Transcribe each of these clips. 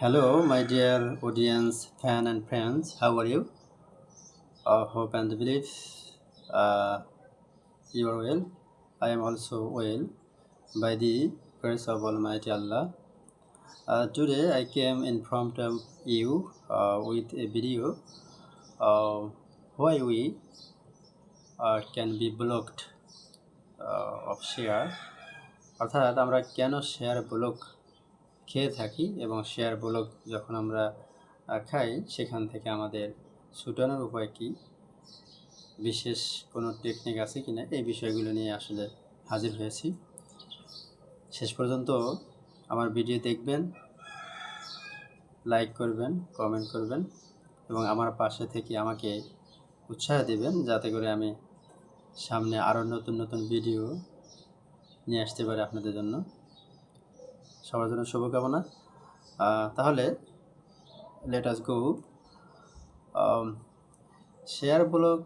Hello, my dear audience, fan and friends. How are you? I hope and believe uh, you are well. I am also well by the grace of Almighty Allah. Uh, today I came in front of you uh, with a video uh, why we uh, can be blocked uh, of share অর্থাৎ আমরা কেন share block খেয়ে থাকি এবং share block যখন আমরা খাই, সেখান থেকে আমাদের ছুটানোর উপায় কী? বিশেষ কোনো টেকনিক আছে কি না এই বিষয়গুলো নিয়ে আসলে হাজির হয়েছি। শেষ পর্যন্ত আমার ভিডিও দেখবেন লাইক করবেন কমেন্ট করবেন এবং আমার পাশে থেকে আমাকে উৎসাহ দেবেন যাতে করে আমি সামনে আরও নতুন নতুন ভিডিও নিয়ে আসতে পারি আপনাদের জন্য। সবার জন্য শুভকামনা। তাহলে let us go share blog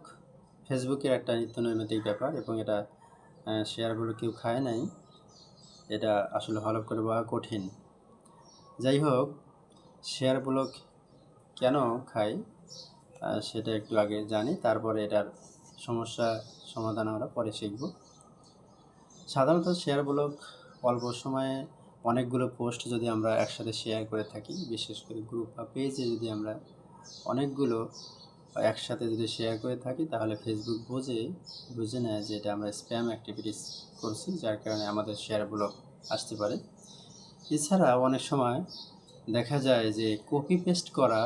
ফেসবুকের একটা নিত্য নৈমিত্তিক ব্যাপার এবং এটা শেয়ার ব্লগ কেউ খায় নাই। এটা আসলে হল করে বলা কঠিন। যাই হোক শেয়ার ব্লগ কেন খাই সেটা একটু আগে জানি, তারপরে এটার সমস্যা সমাধান আমরা পরে শিখব। সাধারণত শেয়ার ব্লগ অল্প সময়ে অনেকগুলো পোস্ট যদি আমরা একসাথে শেয়ার করে থাকি, বিশেষ করে গ্রুপ বা পেজে যদি আমরা অনেকগুলো একসাথে যদি শেয়ার করে থাকি, তাহলে ফেসবুক বোঝে, বুঝে নেয় যে এটা আমরা স্প্যাম অ্যাক্টিভিটিস করছি, যার কারণে আমাদের শেয়ার ব্লগ আসতে পারে। এছাড়া অনেক সময় দেখা যায় যে কপি পেস্ট করা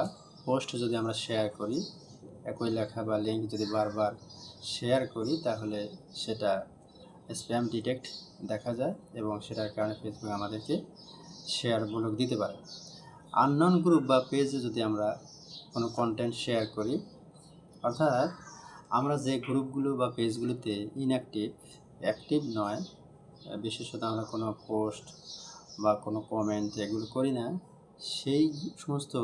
পোস্ট যদি আমরা শেয়ার করি, একই লেখা বা লিঙ্ক যদি বারবার শেয়ার করি, তাহলে সেটা স্প্যাম ডিটেক্ট দেখা যায় এবং সেটার কারণে ফেসবুক আমাদেরকে শেয়ার ব্লক দিতে পারে। আননন গ্রুপ বা পেজে যদি আমরা কোনো কন্টেন্ট শেয়ার করি, অর্থাৎ আমরা যে গ্রুপগুলো বা পেজগুলোতে ইনঅ্যাক্টিভ অ্যাক্টিভ নয় বিশেষত আমরা কোনো পোস্ট বা কোনো কমেন্ট এগুলো করি না, সেই সমস্ত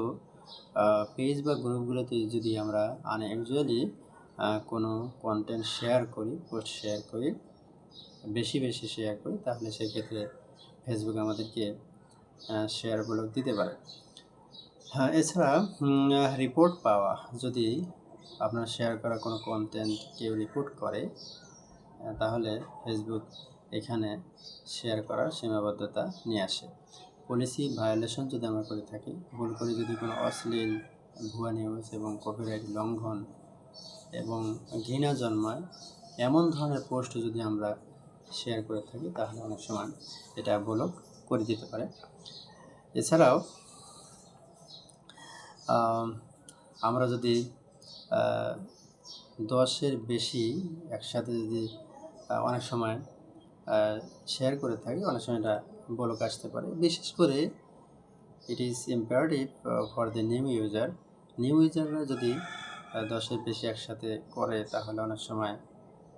পেজ বা গ্রুপগুলোতে যদি আমরা আনইউজুয়ালি কোনো কন্টেন্ট শেয়ার করি পোস্ট শেয়ার করি বেশি বেশি শেয়ার করি, তাহলে সেক্ষেত্রে ফেসবুক আমাদেরকে শেয়ার ব্লক দিতে পারে। হ্যাঁ এছাড়া রিপোর্ট পাওয়া, যদি আপনার শেয়ার করা কোনো কন্টেন্ট কেউ রিপোর্ট করে তাহলে ফেসবুক এখানে শেয়ার করার সীমাবদ্ধতা নিয়ে আসে। পলিসি ভায়োলেশন যদি আমরা করে থাকি, ভুল করে যদি কোনো অশ্লীল, ভুয়া নিউজ এবং কপিরাইট লঙ্ঘন এবং ঘৃণা জন্মায়, এমন ধরনের পোস্ট যদি আমরা শেয়ার করে থাকি, তাহলে অনেক সময় এটা ব্লক করে দিতে পারে। এছাড়াও আমরা যদি দশের বেশি একসাথে যদি অনেক সময় শেয়ার করে থাকি, অনেক সময় এটা ব্লক আসতে পারে। বিশেষ করে it is imperative for the new user new ইউজাররা যদি দশের বেশি একসাথে করে, তাহলে অনেক সময়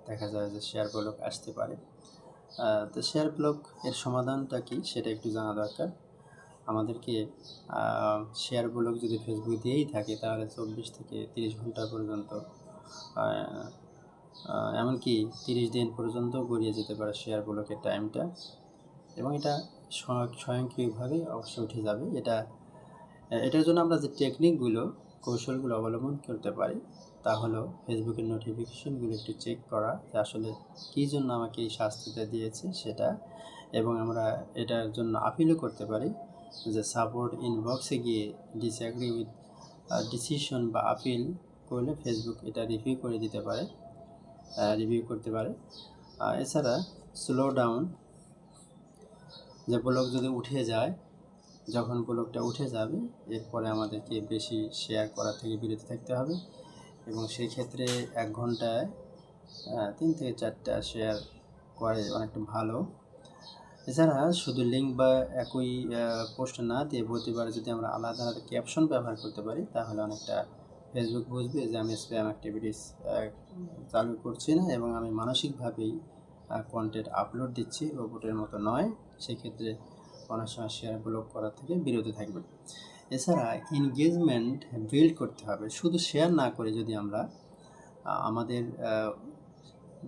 দেখা যায় যে শেয়ার ব্লক আসতে পারে। তো শেয়ার ব্লক এর সমাধানটা কি সেটা একটু জানা দরকার। আমাদেরকে শেয়ার ব্লক যদি ফেসবুক দিয়েই থাকে তাহলে চব্বিশ থেকে তিরিশ ঘণ্টা পর্যন্ত এমনকি তিরিশ দিন পর্যন্ত গড়িয়ে যেতে পারে শেয়ার ব্লকের টাইমটা এবং এটা স্বয়ং- স্বয়ংক্রিয়ভাবে অবশ্যই উঠে যাবে। এটা, এটার জন্য আমরা যে টেকনিকগুলো কৌশলগুলো অবলম্বন করতে পারি, তা হলো ফেসবুকের নোটিফিকেশনগুলো একটু চেক করা যে আসলে কী জন্য আমাকে এই শাস্তিটা দিয়েছে সেটা এবং আমরা এটার জন্য আপিলও করতে পারি যে সাপোর্ট ইনবক্সে গিয়ে ডিসঅ্যাগ্রি উইথ ডিসিশন বা আপিল করলে ফেসবুক এটা রিভিউ করে দিতে পারে রিভিউ করতে পারে। এছাড়া স্লো ডাউন যে ব্লগ যদি উঠে যায় যখন ব্লকটা উঠে যাবে, এরপরে আমাদেরকে বেশি শেয়ার করা থেকে বিরত থাকতে হবে এবং সেই ক্ষেত্রে এক ঘন্টায় তিন থেকে চারটা শেয়ার করে অনেকটা ভালো। এছাড়া শুধু লিঙ্ক বা একই পোস্ট না দিয়ে প্রতিবার যদি আমরা আলাদা আলাদা ক্যাপশন ব্যবহার করতে পারি, তাহলে অনেকটা ফেসবুক বুঝবে যে আমি স্প্যাম অ্যাক্টিভিটিস চালু করছি না এবং আমি মানসিকভাবেই কন্টেন্ট আপলোড দিচ্ছি রোবটের মতো নয়। সেক্ষেত্রে অনেক সময় শেয়ার ব্লক করা থেকে বিরত থাকবে এছাড়া এনগেজমেন্ট বিল্ড করতে হবে। শুধু শেয়ার না করে যদি আমরা আমাদের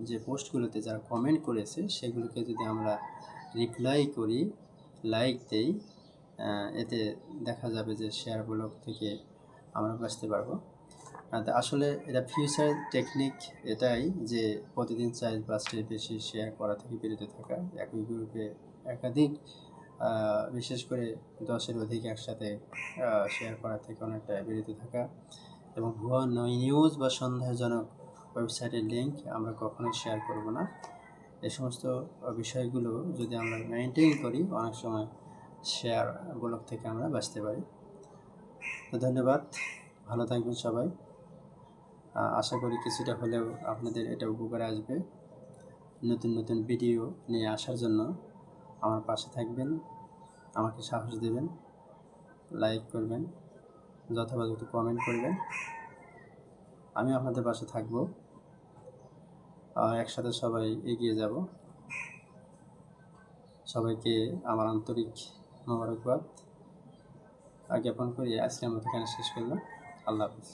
যে পোস্টগুলোতে যারা কমেন্ট করেছে, সেগুলোকে যদি আমরা রিপ্লাই করি লাইক দেই এতে দেখা যাবে যে শেয়ার ব্লক থেকে আমরা বাঁচতে পারব। আসলে এটা ফিউচার টেকনিক এটাই যে প্রতিদিন চার পাঁচটির বেশি শেয়ার করা থেকে বিরত থাকা। একই গ্রুপে একাধিক বিশেষ করে দশের অধিক একসাথে শেয়ার করা থেকে অনেকটা বিরত থাকা এবং ভুয়া নয় নিউজ বা সন্দেহজনক ওয়েবসাইটের লিঙ্ক আমরা কখনোই শেয়ার করব না। এই সমস্ত বিষয়গুলো যদি আমরা মেনটেন করি, অনেক সময় শেয়ার ব্লক থেকে আমরা বাঁচতে পারি। তো ধন্যবাদ, ভালো থাকবেন সবাই। আশা করি কিছুটা হলেও আপনাদের এটা উপকারে আসবে। নতুন নতুন ভিডিও নিয়ে আসার জন্য। আমার পাশে থাকবেন, আমাকে সাহস দেবেন লাইক করবেন, যথাযথ কমেন্ট করবেন। আমি আপনাদের পাশে থাকব। একসাথে সবাই এগিয়ে যাব। সবাইকে আমার আন্তরিক মোবারকবাদ। জ্ঞাপন করি আজকে আমরা এখানে শেষ করলাম। আল্লাহ হাফিজ।